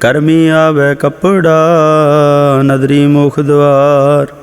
ਕਰਮੀ ਆਵੇ ਕਪੜਾ ਨਦਰੀ ਮੁਖ ਦਵਾਰ।